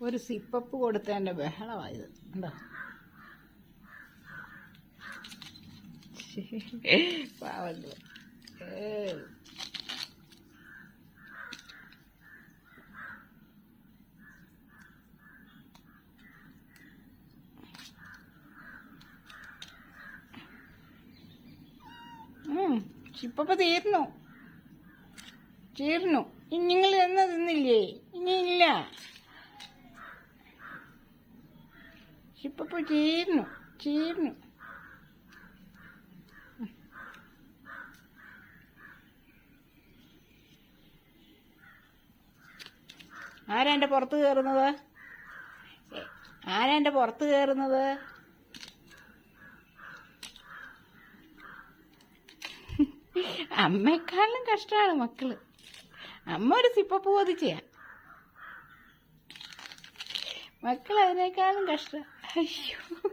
ഒരു സിപ്പപ്പ് കൊടുത്തതിന്റെ ബഹളമായത് ഉണ്ടോ പാവല്ലോ ഏ ഇപ്പൊ തീർന്നു. തീർന്നു. ഇനി നിങ്ങൾ എന്ന് തിന്നില്ലേ? ഇനി ഇല്ല. ഇപ്പൊ തീർന്നു. തീർന്നു. ആരാ എന്റെ പുറത്ത് കയറുന്നത് ആരാ എന്റെ പുറത്ത് കയറുന്നത് അമ്മയെക്കാളും കഷ്ടമാണ് മക്കൾ. അമ്മ ഒരു സിപ്പപ്പ് ചെയ്യാം. മക്കൾ അതിനേക്കാളും കഷ്ടം. അയ്യോ.